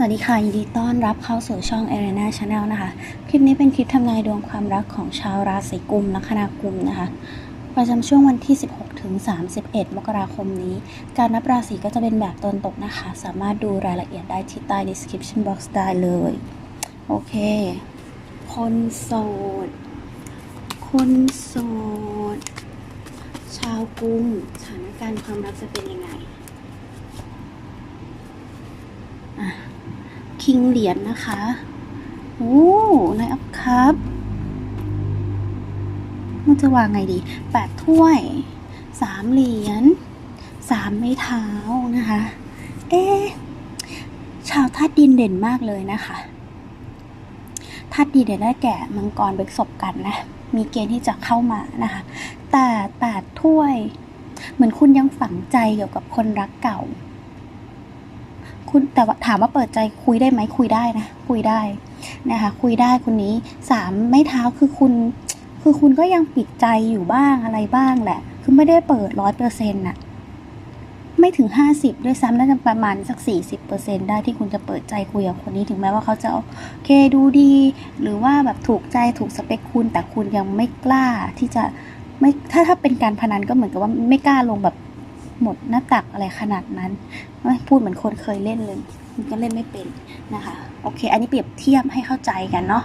สวัสดีค่ะ ยินดีต้อนรับเข้าสู่ช่อง a r e n a Channel นะคะ คลิปนี้เป็นคลิปทำนายดวงความรักของชาวราศีกุมลัคนากุมนะคะ ประจำช่วงวันที่ 16 ถึง 31 มกราคมนี้ การนับราศีก็จะเป็นแบบตนตกนะคะ สามารถดูรายละเอียดได้ที่ใต้ description box ได้เลย โอเค คนโสด คนโสด ชาวกุมสถานการณ์ความรักจะเป็นยังไงอะ คิงเหรียญนะคะ โอ้นายอัพครับมันจะวางไงดีแปดถ้วยสามเหรียญสามไม้เท้านะคะ เอ๊ชาวธาตุดินเด่นมากเลยนะคะธาตุดินเด่นได้แก่มังกรเบกศพกันนะ มีเกณฑ์ที่จะเข้ามานะคะ แต่แปดถ้วย เหมือนคุณยังฝังใจเกี่ยวกับคนรักเก่า คุณแต่ว่าถามว่าเปิดใจคุยได้ไหมคุยได้นะ คุยได้นะคะ คุยได้คนนี้สามไม่เท้าคือคุณ คือคุณก็ยังปิดใจอยู่บ้างอะไรบ้างแหละ คือไม่ได้เปิดร้อยเปอร์เซ็นต์น่ะไม่ถึงห้าสิบด้วยซ้ำน่าจะประมาณสักสี่สิบเปอร์เซ็นได้ที่คุณจะเปิดใจคุยกับคนนี้ถึงแม้ว่าเขาจะโอเคดูดี หรือว่าแบบถูกใจถูกสเปคคุณ แต่คุณยังไม่กล้าที่จะไม่ถ้าถ้าเป็นการพนันก็เหมือนกับว่าไม่กล้าลงแบบ หมดหน้าตักอะไรขนาดนั้นพูดเหมือนคนเคยเล่นเลยมันก็เล่นไม่เป็นนะคะโอเค อันนี้เปรียบเทียบให้เข้าใจกันเนาะ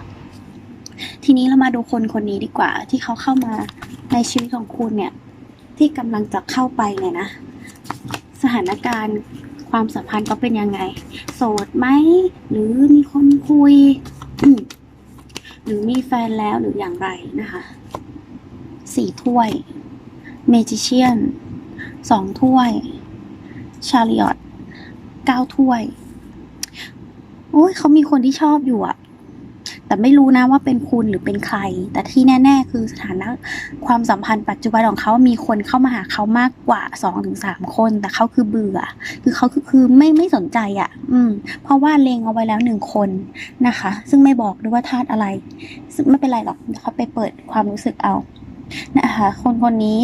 ทีนี้เรามาดูคนคนนี้ดีกว่า ที่เขาเข้ามาในชีวิตของคุณเนี่ย ที่กำลังจะเข้าไปเนี่ยนะ สถานการณ์ความสัมพันธ์เขาเป็นยังไง โสดไหมหรือมีคนคุย หรือมีแฟนแล้วหรืออย่างไรนะคะ สี่ถ้วยเมจิเชียน สองถ้วย ชาริออตเก้าถ้วย โอ้ยเขามีคนที่ชอบอยู่อะแต่ไม่รู้นะว่าเป็นคุณหรือเป็นใคร แต่ที่แน่ ๆ คือสถานะความสัมพันธ์ปัจจุบันของเขามีคนเข้ามาหาเขามากกว่าสองถึงสามคน แต่เขาคือเบื่อ คือเขาคือคือไม่ไม่สนใจอะอืม เพราะว่าเลงเอาไว้แล้วหนึ่งคนนะคะ ซึ่งไม่บอกด้วยว่าธาตุอะไร ซึ่งไม่เป็นไรหรอกเดี๋ยวเขาไปเปิดความรู้สึกเอา นะคะ คนคนนี้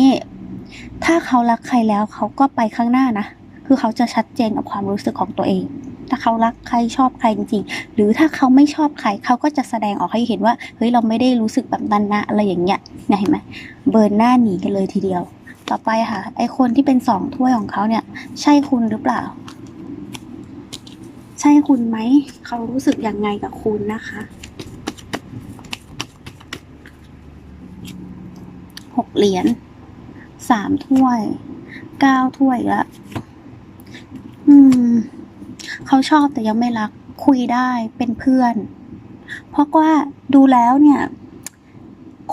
ถ้าเขารักใครแล้วเขาก็ไปข้างหน้านะ คือเขาจะชัดเจนกับความรู้สึกของตัวเอง ถ้าเขารักใครชอบใครจริงๆ หรือถ้าเขาไม่ชอบใครเขาก็จะแสดงออกให้เห็นว่า เฮ้ยเราไม่ได้รู้สึกแบบนั้นนะอะไรอย่างเงี้ยเนี่ยเห็นไหมเบิร์นหน้าหนีกันเลยทีเดียว ต่อไปค่ะ ไอคนที่เป็นสองถ้วยของเขาเนี่ย ใช่คุณหรือเปล่า ใช่คุณไหม เขารู้สึกยังไงกับคุณนะคะหกเหรียญ สามถ้วยเก้าถ้วยล้วอืม เขาชอบแต่ยังไม่รัก คุยได้เป็นเพื่อน เพราะว่าดูแล้วเนี่ย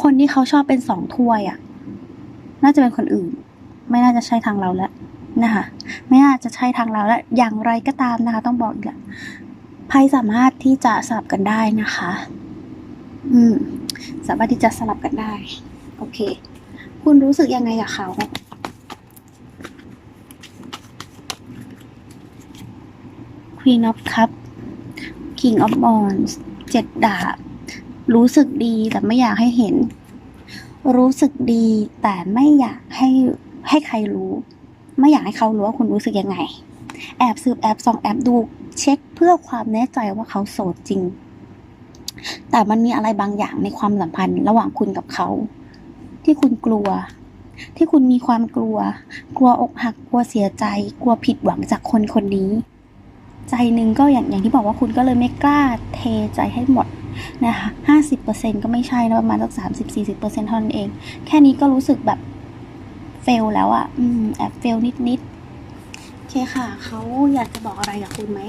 คนที่เขาชอบเป็นสองถ้วยอะ่ะ น่าจะเป็นคนอื่น ไม่น่าจะใช่ทางเราแล้วนะคะ ไม่น่าจะใช่ทางเราแล้ว อย่างไรก็ตามนะคะ ต้องบอกอีกอะไพ่สามารถที่จะสลับกันได้นะคะ อืม สามารถที่จะสลับกันได้ โอเค คุณรู้สึกยังไงกับเขา Queen of Cup King of Wands เจ็ดดาบ รู้สึกดีแต่ไม่อยากให้เห็น รู้สึกดีแต่ไม่อยากให้ให้ใครรู้ ไม่อยากให้เขารู้ว่าคุณรู้สึกยังไง แอบสืบแอบส่องแอบดูเช็คเพื่อความแน่ใจว่าเขาโสดจริง แต่มันมีอะไรบางอย่างในความสัมพันธ์ระหว่างคุณกับเขา ที่คุณกลัว ที่คุณมีความกลัว กลัวอกหักกลัวเสียใจ กลัวผิดหวังจากคนคนนี้ ใจหนึ่งก็อย่างอย่างที่บอกว่าคุณก็เลยไม่กล้าเทใจให้หมดนะคะห้าสิบเปอร์เซ็นก็ไม่ใช่นะประมาณสักสามสิบสี่สิบเปอร์เซ็นเท่านั้นเอง แค่นี้ก็รู้สึกแบบเฟลแล้วอะ่ะ อืม แอบเฟลนิดนิดโอเคค่ะ เขาอยากจะบอกอะไรกับคุณไหม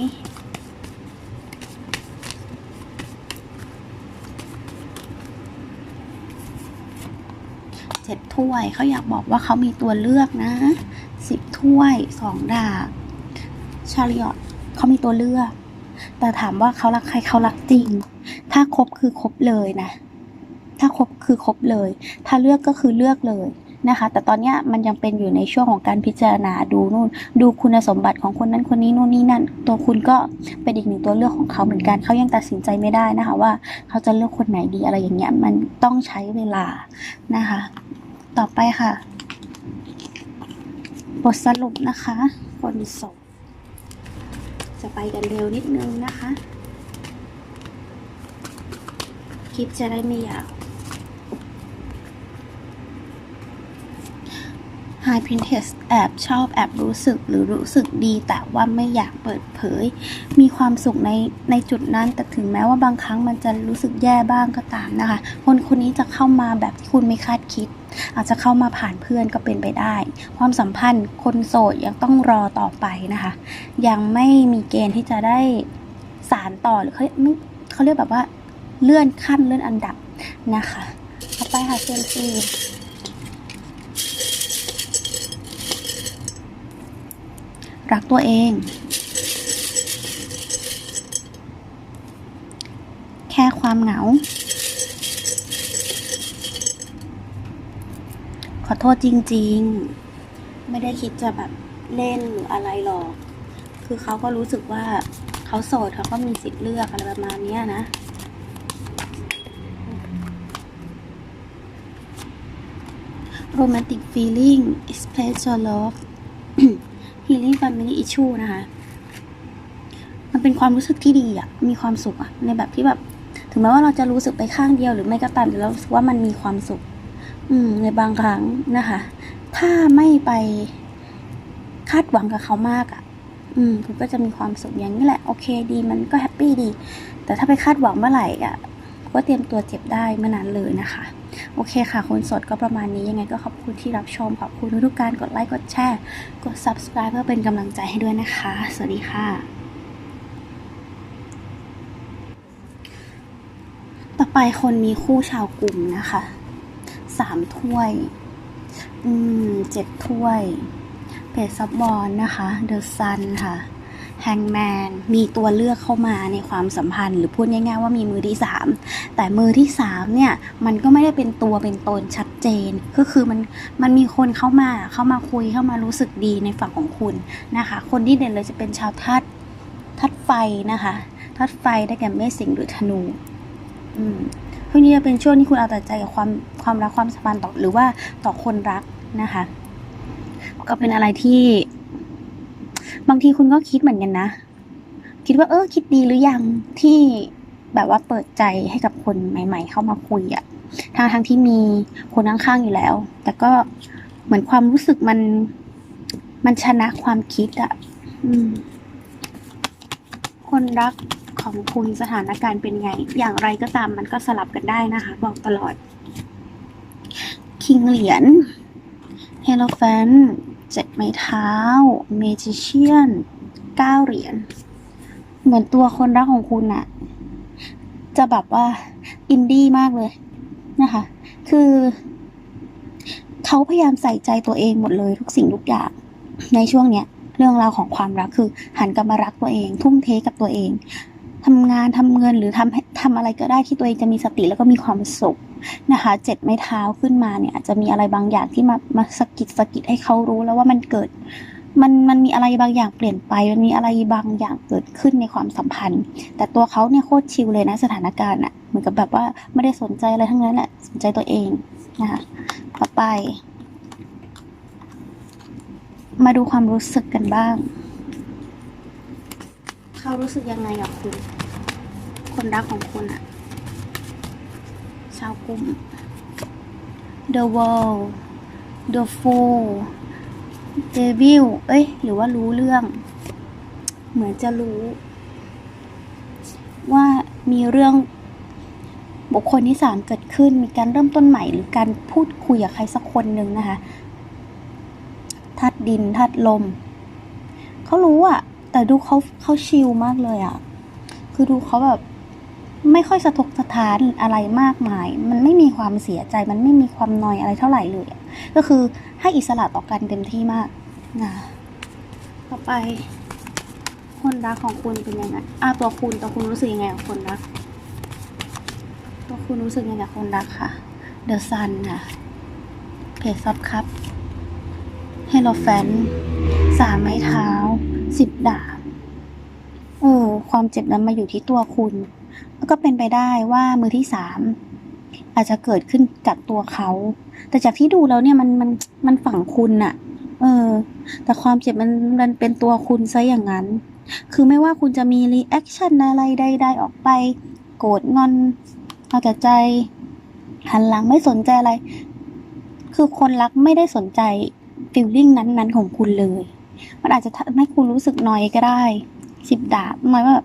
เจ็ดถ้วยเขาอยากบอกว่าเขามีตัวเลือกนะสิบถ้วยสองดาบชาริออตเขามีตัวเลือก แต่ถามว่าเขารักใครเขารักจริง ถ้าคบคือคบเลยนะ ถ้าคบคือคบเลย ถ้าเลือกก็คือเลือกเลยนะคะ แต่ตอนนี้มันยังเป็นอยู่ในช่วงของการพิจารณาดูนู่น ดูคุณสมบัติของคนนั้นคนนี้นู่นนี่นั่น ตัวคุณก็เป็นอีกหนึ่งตัวเลือกของเขาเหมือนกันเขายังตัดสินใจไม่ได้นะคะ ว่าเขาจะเลือกคนไหนดีอะไรอย่างเงี้ยมันต้องใช้เวลานะคะ ต่อไปค่ะ บทสรุปนะคะคนศพจะไปกันเร็วนิดนึงนะคะ คลิปจะได้ไม่ยาว High Princess แอบชอบแอบรู้สึกหรือรู้สึกดี แต่ว่าไม่อยากเปิดเผย มีความสุขในในจุดนั้นแต่ถึงแม้ว่าบางครั้งมันจะรู้สึกแย่บ้างก็ตามนะคะ คนคนนี้จะเข้ามาแบบที่คุณไม่คาดคิด อาจจะเข้ามาผ่านเพื่อนก็เป็นไปได้ ความสัมพันธ์คนโสดยังต้องรอต่อไปนะคะ ยังไม่มีเกณฑ์ที่จะได้สารต่อหรือเขาไม่เขาเรียกแบบว่าเลื่อนขั้นเลื่อนอันดับนะคะต่อไปค่ะเซยมซี รักตัวเอง แค่ความเหงา ขอโทษจริงๆ ไม่ได้คิดจะแบบเล่นหรืออะไรหรอก คือเขาก็รู้สึกว่าเขาโสดเขาก็มีสิทธิ์เลือกอะไรประมาณนี้นะ romantic feeling express your love healing family issue นะคะ มันเป็นความรู้สึกที่ดีอะมีความสุขอะในแบบที่แบบ ถึงแม้ว่าเราจะรู้สึกไปข้างเดียวหรือไม่ก็ตามแต่เรารู้สึกว่ามันมีความสุข อืม ในบางครั้งนะคะ ถ้าไม่ไปคาดหวังกับเขามากอะอืมคุณก็จะมีความสุขอย่างนี้แหละ โอเคดีมันก็แฮปปี้ดี แต่ถ้าไปคาดหวังเมื่อไหร่อะ ก็เตรียมตัวเจ็บได้เมื่อนั้นเลยนะคะ โอเคค่ะ คนสดก็ประมาณนี้ยังไงก็ขอบคุณที่รับชม ขอบคุณทุกการกดไลค์กดแชร์ กด subscribe เพื่อเป็นกำลังใจให้ด้วยนะคะ สวัสดีค่ะ ต่อไปคนมีคู่ชาวกลุ่มนะคะสามถ้วย อืมเจ็ดถ้วยเพจซับบอลนะคะ เดอะซันค่ะ แฮงแมนมีตัวเลือกเข้ามาในความสัมพันธ์ หรือพูดง่ายๆว่ามีมือที่สามแต่มือที่สามเนี่ยมันก็ไม่ได้เป็นตัวเป็นตนชัดเจน ก็คือมันมันมีคนเข้ามาเข้ามาคุยเข้ามารู้สึกดีในฝั่งของคุณนะคะ คนที่เด่นเลยจะเป็นชาวธาตุธาตุไฟนะคะธาตุไฟได้แก่เมษสิงห์หรือธนูอืมช่วงนี้จะเป็นช่วงที่คุณเอาแต่ใจกับความความรักความสัมพันธ์ต่อหรือว่าต่อคนรักนะคะ ก็เป็นอะไรที่ บางทีคุณก็คิดเหมือนกันนะ คิดว่าเออ คิดดีหรือยังที่แบบว่าเปิดใจให้กับคนใหม่ ๆ เข้ามาคุยอะทางทางที่มีคนข้างๆอยู่แล้ว แต่ก็เหมือนความรู้สึกมันมันชนะความคิดอะอคนรักของคุณสถานการณ์เป็นไง อย่างไรก็ตามมันก็สลับกันได้นะคะ บอกตลอด คิงเหรียญเฮโลแฟน จ็ดไม้เท้า เมจิเชียนเก้าเหรียญ เหมือนตัวคนรักของคุณอะจะแบบว่าอินดี้มากเลยนะคะ คือเขาพยายามใส่ใจตัวเองหมดเลยทุกสิ่งทุกอย่างในช่วงเนี้ยเรื่องราวของความรักคือหันกลับมารักตัวเอง ทุ่มเทกับตัวเองทำงานทำเงินหรือทำทำอะไรก็ได้ที่ตัวเองจะมีสติแล้วก็มีความสุข นะคะเจ็ดไม้เท้าขึ้นมาเนี่ยอาจจะมีอะไรบางอย่างที่มามาสะกิดสะกิดให้เขารู้แล้วว่ามันเกิดมันมันมีอะไรบางอย่างเปลี่ยนไป มันมีอะไรบางอย่างเกิดขึ้นในความสัมพันธ์ แต่ตัวเขาเนี่ยโคตรชิลเลยนะสถานการณ์อะเหมือนกับแบบว่าไม่ได้สนใจอะไรทั้งนั้นแหละสนใจตัวเองนะคะต่อไป มาดูความรู้สึกกันบ้าง เขารู้สึกยังไงกับคุณ คนรักของคุณอะาวกลุ่ม The World The Fool Devil เอ้ย หรือว่ารู้เรื่อง เหมือนจะรู้ ว่ามีเรื่องบุคคลที่สามเกิดขึ้น มีการเริ่มต้นใหม่ หรือการพูดคุยกับใครสักคนหนึ่งนะคะธาตุดินธาตุลม เขารู้อะแต่ดูเขาเขาชิลมากเลยอะคือดูเขาแบบ ไม่ค่อยสะทกสะท้านอะไรมากมาย มันไม่มีความเสียใจ มันไม่มีความนอยอะไรเท่าไหร่เลย ก็คือให้อิสระต่อกันเต็มที่มากนะต่อไป คนรักของคุณเป็นยังไงอะตัวคุณตัวคุณรู้สึกยังไงกับคนรัก ตัวคุณรู้สึกยังไงกับคนรักค่ะ เดอะซันค่ะเพจซับครับเฮโลแฟนสามไม้เท้า สิบดาบ เออ ความเจ็บนั้นมาอยู่ที่ตัวคุณ ก็เป็นไปได้ว่ามือที่สามอาจจะเกิดขึ้นจากตัวเขา แต่จากที่ดูแล้วเนี่ยมันมันมันฝังคุณอะเออ แต่ความเจ็บมันมันเป็นตัวคุณซะอย่างนั้น คือไม่ว่าคุณจะมีรีแอคชั่นอะไรใดๆออกไป โกรธงอนเอาแต่ใจ หันหลังไม่สนใจอะไร คือคนรักไม่ได้สนใจฟิลลิ่งนั้นๆของคุณเลย มันอาจจะทำให้คุณรู้สึกนอยก็ได้สิบดาบหมายว่า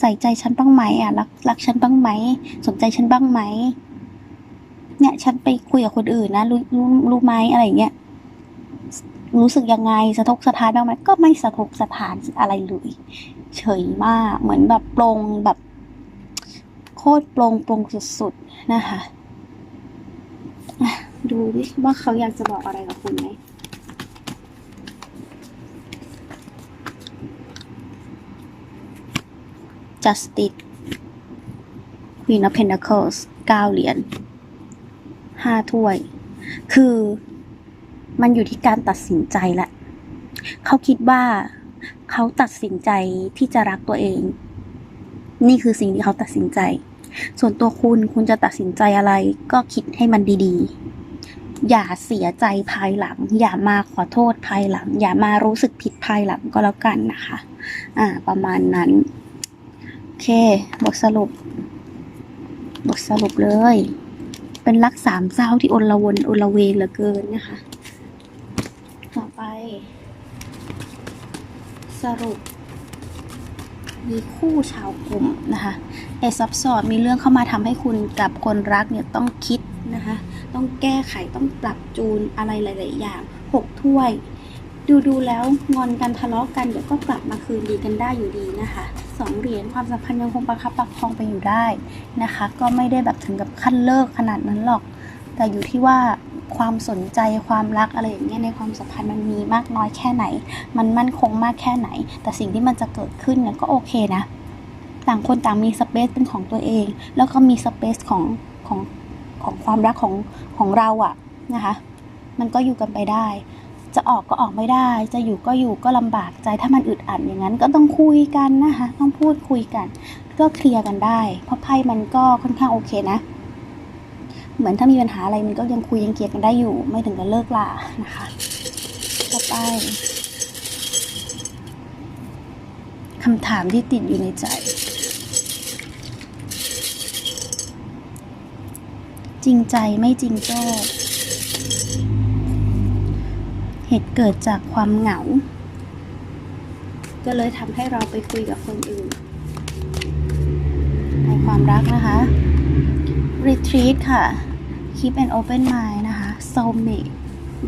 ใส่ใจฉันบ้างไหมอะรักรักฉันบ้างไหมสนใจฉันบ้างไหมเนี่ยฉันไปคุยกับคนอื่นนะรู้รู้รู้ไหมอะไรเงี้ยรู้สึกยังไงสะทกสะท้านบ้างไหมก็ไม่สะทกสะท้านอะไรเลยเฉยมากเหมือนแบบปรงแบบโคตรปรงปรงสุดๆนะคะอะดูดิว่าเขาอยากจะบอกอะไรกับคุณไหม Justice Queen of Pentacles เก้าเหรียญห้าถ้วย คือมันอยู่ที่การตัดสินใจแหละ เขาคิดว่าเขาตัดสินใจที่จะรักตัวเอง นี่คือสิ่งที่เขาตัดสินใจ ส่วนตัวคุณคุณจะตัดสินใจอะไร ก็คิดให้มันดีๆ อย่าเสียใจภายหลัง อย่ามาขอโทษภายหลัง อย่ามารู้สึกผิดภายหลังก็แล้วกันนะคะ อ่า ประมาณนั้น เค บทสรุป บทสรุปเลย เป็นรักสามเศร้าที่อนละวนอนละเวงเหลือเกินนะคะ ต่อไป สรุป มีคู่ชาวกลุ่มนะคะเอซับสอดมีเรื่องเข้ามาทำให้คุณกับคนรักเนี่ยต้องคิดนะคะ ต้องแก้ไขต้องปรับจูนอะไรหลาย ๆ อย่างหกถ้วย ดูดูๆแล้วงอนกันทะเลาะกันเดี๋ยวก็กลับมาคืนดีกันได้อยู่ดีนะคะ สองเหรียญความสัมพันธ์ยังคงประคับประคองไปอยู่ได้นะคะ ก็ไม่ได้แบบถึงกับขั้นเลิกขนาดนั้นหรอก แต่อยู่ที่ว่าความสนใจความรักอะไรอย่างเงี้ยในความสัมพันธ์มันมีมากน้อยแค่ไหน มันมั่นคงมากแค่ไหน แต่สิ่งที่มันจะเกิดขึ้นเนี่ยก็โอเคนะ ต่างคนต่างมีสเปซเป็นของตัวเอง แล้วก็มีสเปซของของของความรักของของเราอะนะคะ มันก็อยู่กันไปได้ จะออกก็ออกไม่ได้ จะอยู่ก็อยู่ก็ลำบากใจถ้ามันอึดอัดอย่างนั้น ก็ต้องคุยกันนะคะ ต้องพูดคุยกัน ก็เคลียร์กันได้ เพราะไพ่มันก็ค่อนข้างโอเคนะ เหมือนถ้ามีปัญหาอะไรมันก็ยังคุยยังเคลียร์กันได้อยู่ ไม่ถึงกับเลิกลานะคะต่อไปคำถามที่ติดอยู่ในใจ จริงใจไม่จริงโจ้ ตุเกิดจากความเหงา ก็เลยทำให้เราไปคุยกับคนอื่น ในความรักนะคะ retreat ค่ะ keep an open mind นะคะ soulmate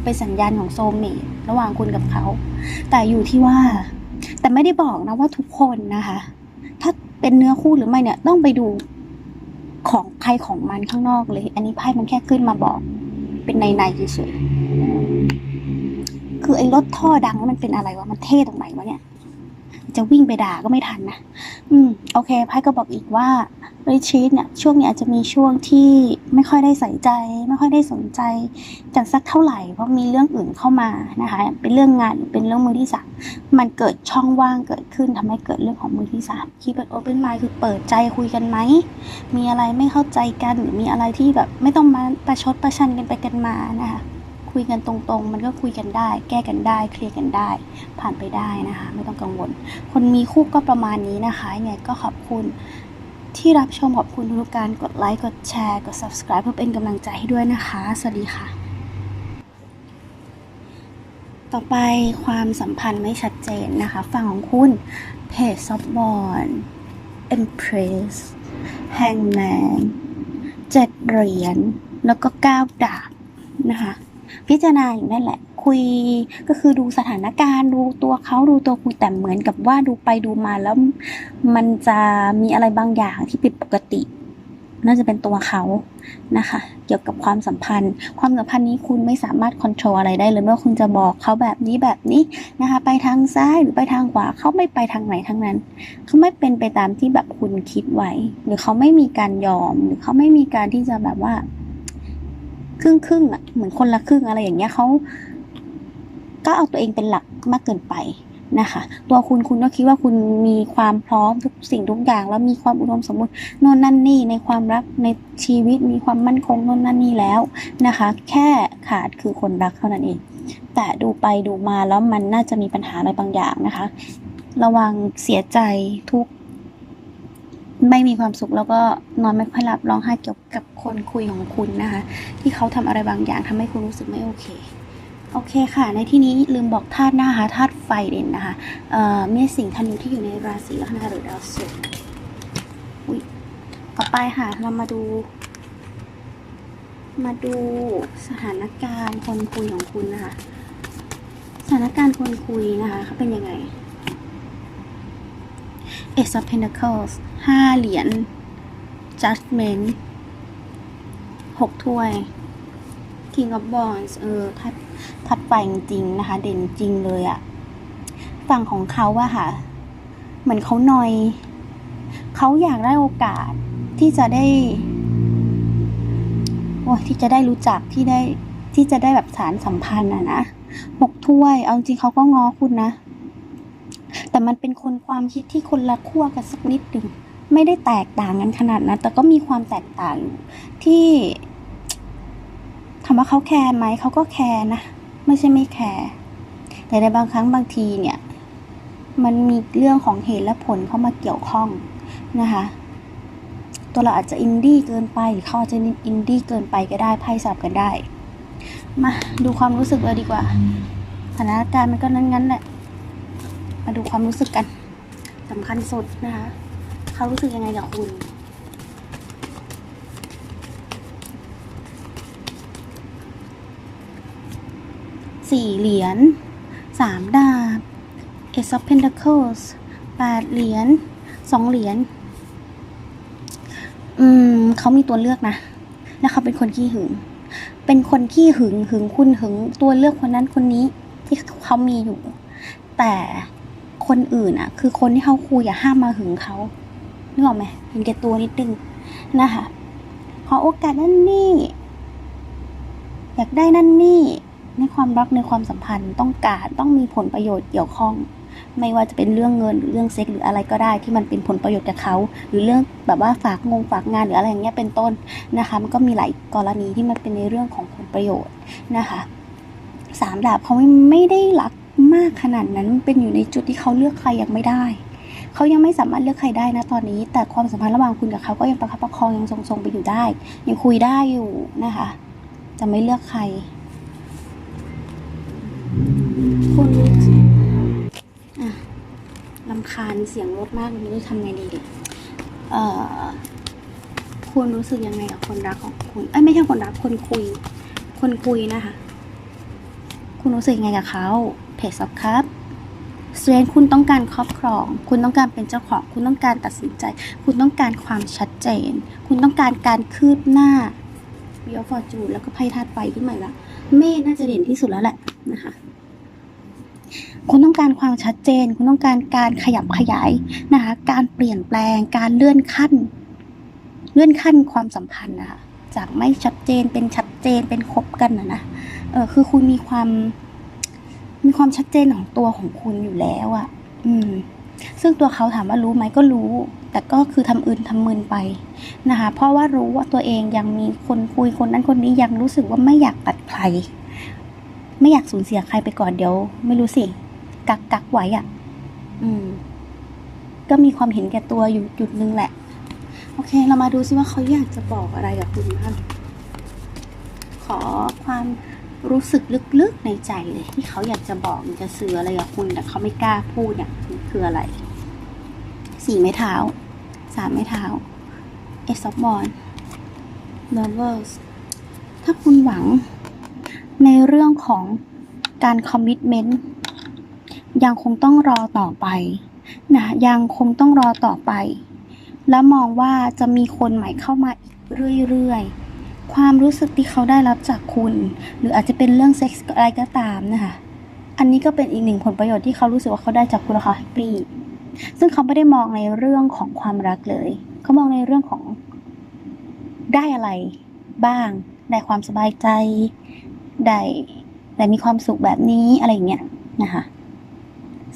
เป็นสัญญาณของ soulmate ระหว่างคุณกับเขา แต่อยู่ที่ว่า แต่ไม่ได้บอกนะว่าทุกคนนะคะ ถ้าเป็นเนื้อคู่หรือไม่เนี่ยต้องไปดูของใครของมันข้างนอกเลย อันนี้ไพ่มันแค่ขึ้นมาบอก เป็นในในๆเฉยๆ คือไอ้รถท่อดังแล้วมันเป็นอะไรวะ มันเท่ตรงไหนวะเนี่ย จะวิ่งไปด่าก็ไม่ทันนะ อืม โอเคไพ่ก็บอกอีกว่าริชีตเนี่ยช่วงนี้อาจจะมีช่วงที่ไม่ค่อยได้ใส่ใจ ไม่ค่อยได้สนใจกันสักเท่าไหร่ เพราะมีเรื่องอื่นเข้ามานะคะ เป็นเรื่องงานหรือเป็นเรื่องมือที่สามมันเกิดช่องว่างเกิดขึ้นทำให้เกิดเรื่องของมือที่สามคีย์เปิดโอเปนไมล์คือเปิดใจคุยกันไหมมีอะไรไม่เข้าใจกันหรือมีอะไรที่แบบไม่ต้องมาประชดประชันกันไปกันมานะคะ คุยกันตรงๆ มันก็คุยกันได้ แก้กันได้ เคลียร์กันได้ ผ่านไปได้นะคะ ไม่ต้องกังวล คนมีคู่ก็ประมาณนี้นะคะยังไงก็ขอบคุณที่รับชมขอบคุณทุกการกดไลค์กดแชร์กด subscribe เพื่อเป็นกำลังใจให้ด้วยนะคะ สวัสดีค่ะ ต่อไปความสัมพันธ์ไม่ชัดเจนนะคะฝั่งของคุณเพจซอฟบอล Empress Hangman เจ็ดเหรียญแล้วก็เก้าดาบนะคะ พิจารณาอยู่นั่นแหละ คุยก็คือดูสถานการณ์ดูตัวเขาดูตัวคุณแต่เหมือนกับว่าดูไปดูมาแล้ว มันจะมีอะไรบางอย่างที่ผิดปกติ น่าจะเป็นตัวเขานะคะ เกี่ยวกับความสัมพันธ์ ความสัมพันธ์นี้คุณไม่สามารถควบคุมอะไรได้เลยไม่ว่าคุณจะบอกเขาแบบนี้แบบนี้นะคะ ไปทางซ้ายหรือไปทางขวาเขาไม่ไปทางไหนทั้งนั้นเขาไม่เป็นไปตามที่แบบคุณคิดไว้ หรือเขาไม่มีการยอม หรือเขาไม่มีการที่จะแบบว่า ครึ่งครึ่งอะเหมือนคนละครึ่งอะไรอย่างเงี้ยเขาก็เอาตัวเองเป็นหลักมากเกินไปนะคะ ตัวคุณคุณก็คิดว่าคุณมีความพร้อมทุกสิ่งทุกอย่าง แล้วมีความอุดมสมบูรณ์โน่นนั่นนี่ในความรักในชีวิตมีความมั่นคงโน่นนั่นนี่แล้วนะคะ แค่ขาดคือคนรักเท่านั้นเอง แต่ดูไปดูมาแล้วมันน่าจะมีปัญหาอะไรบางอย่างนะคะ ระวังเสียใจทุก ไม่มีความสุขแล้วก็นอนไม่ค่อยหลับร้องไห้เกี่ยวกับคนคุยของคุณนะคะ ที่เขาทำอะไรบางอย่างทำให้คุณรู้สึกไม่โอเค โอเคค่ะ ในที่นี้ลืมบอกธาตุนะคะธาตุไฟเด่นนะคะเอ่อมษสิงห์ธนูที่อยู่ในราศีลัคนาหรือดาวศุกร์อุ๊ยต่อไปค่ะเรามาดูมาดูสถานการณ์คนคุยของคุณนะคะ สถานการณ์คนคุยนะคะเขาเป็นยังไง Ace of Pentacles ห้าเหรียญ Judgment หกถ้วย King of Wands เออทัดทัดไฟจริงนะคะ เด่นจริงเลยอะฝั่งของเขาอะค่ะ เหมือนเขาหนอย เขาอยากได้โอกาสที่จะได้โอ้ที่จะได้รู้จักที่ได้ที่จะได้แบบสารสัมพันธ์อะนะหกถ้วย เอาจริงเขาก็ง้อคุณนะ แต่มันเป็นคนความคิดที่คนละขั้วกันสักนิดหนึ่งไม่ได้แตกต่างกันขนาดนั้น แต่ก็มีความแตกต่างอยู่ที่ถามว่าเขาแคร์ไหมเขาก็แคร์นะ ไม่ใช่ไม่แคร์แต่ในบางครั้งบางทีเนี่ย มันมีเรื่องของเหตุและผลเข้ามาเกี่ยวข้องนะคะ ตัวเราอาจจะอินดี้เกินไปหรือเขาอาจจะอินดี้เกินไปก็ได้ไพ่สับกันได้ มาดูความรู้สึกเลยดีกว่าสถานการณ์มันก็นั้นๆแหละ มาดูความรู้สึกกันสำคัญสุดนะคะ เขารู้สึกยังไงกับคุณสี่เหรียญสามดาบ Ace of Pentacles แปดเหรียญสองเหรียญ อืมเขามีตัวเลือกนะ และเขาเป็นคนขี้หึง เป็นคนขี้หึงหึงคุณหึงตัวเลือกคนนั้นคนนี้ที่เขามีอยู่ แต่ คนอื่นอะคือคนที่เขาคุยอย่าห้ามมาหึงเขานึกออกไหมเห็นแก่ตัวนิดนึงนะคะขอโอกาสนั่นนี่ อยากได้นั่นนี่ ในความรักในความสัมพันธ์ต้องการต้องมีผลประโยชน์เกี่ยวข้อง ไม่ว่าจะเป็นเรื่องเงินหรือเรื่องเซ็กหรืออะไรก็ได้ที่มันเป็นผลประโยชน์กับเขาหรือเรื่องแบบว่าฝากงงฝากงานหรืออะไรอย่างเงี้ยเป็นต้นนะคะ มันก็มีหลายกรณีที่มันเป็นในเรื่องของผลประโยชน์นะคะสามดาบเขาไม่ได้รัก มากขนาดนั้นเป็นอยู่ในจุดที่เขาเลือกใครยังไม่ได้ เขายังไม่สามารถเลือกใครได้นะตอนนี้ แต่ความสัมพันธ์ระหว่างคุณกับเขาก็ยังประคับประคองยังทรงๆไปอยู่ได้ ยังคุยได้อยู่นะคะ จะไม่เลือกใครคุณอะลำคาญเสียงรถมากไม่รู้จะทำไงดีดิเอ่อคุณรู้สึกยังไงกับคนรักของคุณ เอ้ยไม่ใช่คนรักคนคุย คนคุยนะคะ คุณรู้สึกยังไงกับเขา เพจซับครับสเตรนคุณต้องการครอบครอง คุณต้องการเป็นเจ้าของ คุณต้องการตัดสินใจ คุณต้องการความชัดเจน คุณต้องการการคืบหน้าวิวฟอร์จูนแล้วก็ไพ่ธาตุไฟขึ้นมาอีกแล้วเมษน่าจะเด่นที่สุดแล้วแหละนะคะคุณต้องการความชัดเจน คุณต้องการการขยับขยายนะคะ การเปลี่ยนแปลง การเลื่อนขั้น เลื่อนขั้นความสัมพันธ์นะคะจากไม่ชัดเจนเป็นชัดเจนเป็นคบกันนะนะ เออคือคุณมีความ มีความชัดเจนของตัวของคุณอยู่แล้วอะ่ะ อืม ซึ่งตัวเขาถามว่ารู้ไหมก็รู้ แต่ก็คือทำอื่นทำมืนไปนะคะ เพราะว่ารู้ว่าตัวเองยังมีคนคุยคนนั้นคนนี้ยังรู้สึกว่าไม่อยากตัดใคร ไม่อยากสูญเสียใครไปก่อนเดี๋ยว ไม่รู้สิ กักกักไว้อะ่ะ อืม ก็มีความเห็นแก่ตัวอยู่จุดนึงแหละ โอเค เรามาดูซิว่าเขาอยากจะบอกอะไรกับคุณบ้างขอความ รู้สึกลึกๆในใจเลยที่เขาอยากจะบอกอยากจะสื่ออะไรกับคุณแต่เขาไม่กล้าพูดเนี่ยคืออะไร สี่ไม้เท้าสามไม้เท้าเอสซอฟบอลเลเวอร์สถ้าคุณหวังในเรื่องของการคอมมิ t เมนต์ยังคงต้องรอต่อไปนะยังคงต้องรอต่อไป แล้วมองว่าจะมีคนใหม่เข้ามาอีกเรื่อยๆ ความรู้สึกที่เขาได้รับจากคุณ หรืออาจจะเป็นเรื่องเซ็กส์อะไรก็ตามนะคะ อันนี้ก็เป็นอีกหนึ่งผลประโยชน์ที่เขารู้สึกว่าเขาได้จากคุณนะคะปรีซึ่งเขาไม่ได้มองในเรื่องของความรักเลย เขามองในเรื่องของได้อะไรบ้าง ได้ความสบายใจ ได้ได้มีความสุขแบบนี้อะไรอย่างเงี้ยนะคะ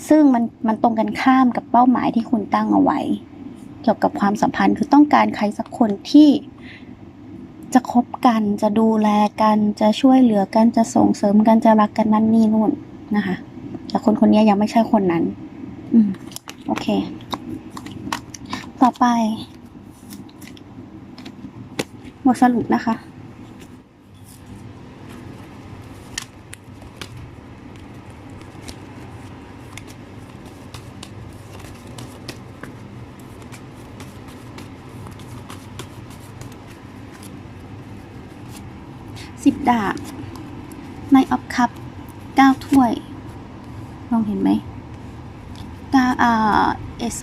ซึ่งมันมันตรงกันข้ามกับเป้าหมายที่คุณตั้งเอาไว้ เกี่ยวกับความสัมพันธ์คือต้องการใครสักคนที่ จะคบกันจะดูแลกันจะช่วยเหลือกันจะส่งเสริมกันจะรักกันนั่นนี่นู่นนะคะ แต่คนคนนี้ยังไม่ใช่คนนั้น อืมโอเค ต่อไป บทสรุปนะคะ สิบดาบในออฟคัพเก้าถ้วยลองเห็นไหมเก้าอ่าเอส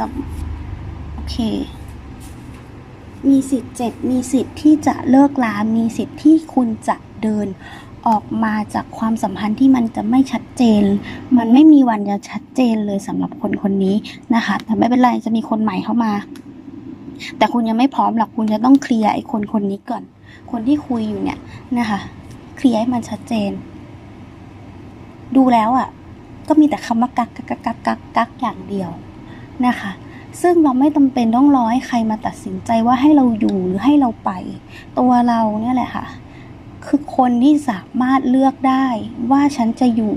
โอเค มีสิทธิ์เจ็ดมีสิทธิ์ที่จะเลิกลา มีสิทธิ์ที่คุณจะเดินออกมาจากความสัมพันธ์ที่มันจะไม่ชัดเจน มันไม่มีวันจะชัดเจนเลยสำหรับคนคนนี้นะคะ แต่ไม่เป็นไรจะมีคนใหม่เข้ามา แต่คุณยังไม่พร้อมหรอกคุณจะต้องเคลียร์ไอ้คนคนนี้ก่อน คนที่คุยอยู่เนี่ยนะคะเคลียร์ให้มันชัดเจน ดูแล้วอะ่ะ ก็มีแต่คำว่ากักกักกักกักกักกักอย่างเดียวนะคะ ซึ่งเราไม่จำเป็นต้องรอให้ใครมาตัดสินใจว่าให้เราอยู่หรือให้เราไป ตัวเราเนี่ยแหละค่ะ คือคนที่สามารถเลือกได้ว่าฉันจะอยู่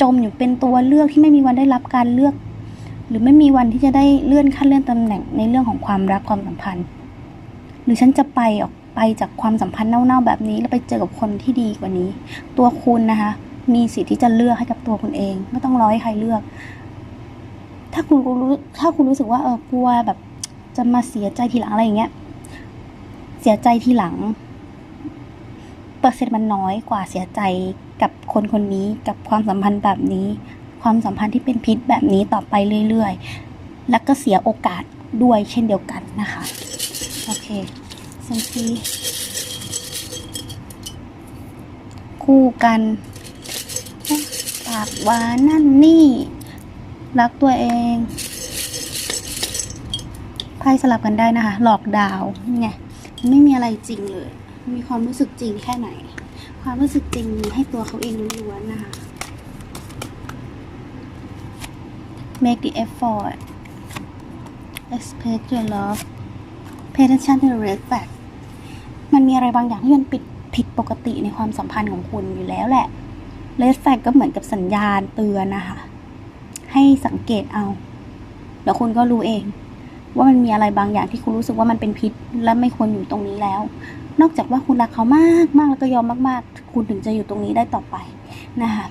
จมอยู่เป็นตัวเลือกที่ไม่มีวันได้รับการเลือกหรือไม่มีวันที่จะได้เลื่อนขั้นเลื่อนตำแหน่งในเรื่องของความรักความสัมพันธ์ หรือฉันจะไปออก ไปจากความสัมพันธ์เน่าๆแบบนี้ แล้วไปเจอกับคนที่ดีกว่านี้ ตัวคุณนะคะ มีสิทธิ์ที่จะเลือกให้กับตัวคุณเอง ไม่ต้องรอให้ใครเลือก ถ้าคุณรู้ถ้าคุณรู้สึกว่าเออกลัวแบบจะมาเสียใจทีหลังอะไรอย่างเงี้ย เสียใจทีหลัง เปอร์เซ็นต์มันน้อยกว่าเสียใจกับคนคนนี้ กับความสัมพันธ์แบบนี้ ความสัมพันธ์ที่เป็นพิษแบบนี้ต่อไปเรื่อยๆ แล้วก็เสียโอกาสด้วยเช่นเดียวกันนะคะ โอเค สัมพีคู่กัน ปากหวานนั่นนี่ รักตัวเองไพ่สลับกันได้นะคะ หลอกดาวนี่ไงไม่มีอะไรจริงเลย มีความรู้สึกจริงแค่ไหน ความรู้สึกจริงให้ตัวเขาเองล้วนๆนะคะ make the effort expect your love pay attention to the red flag มันมีอะไรบางอย่างที่มันผิดผิดปกติในความสัมพันธ์ของคุณอยู่แล้วแหละ red flag ก็เหมือนกับสัญญาณเตือนนะคะ ให้สังเกตเอาเดี๋ยวคุณก็รู้เอง ว่ามันมีอะไรบางอย่างที่คุณรู้สึกว่ามันเป็นพิษ และไม่ควรอยู่ตรงนี้แล้ว นอกจากว่าคุณรักเขามากมากแล้วก็ยอมมาก ๆ คุณถึงจะอยู่ตรงนี้ได้ต่อไปนะคะ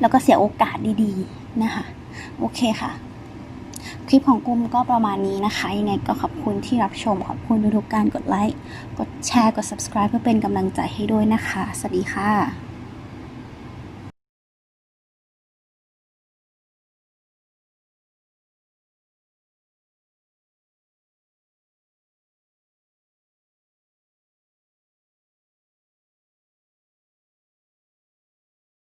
แล้วก็เสียโอกาสดี ๆ นะคะ โอเคค่ะ คลิปของกลุ่มก็ประมาณนี้นะคะ ยังไงก็ขอบคุณที่รับชม ขอบคุณทุกๆการกดไลค์ กดแชร์ กด subscribe เพื่อเป็นกำลังใจให้ด้วยนะคะ สวัสดีค่ะ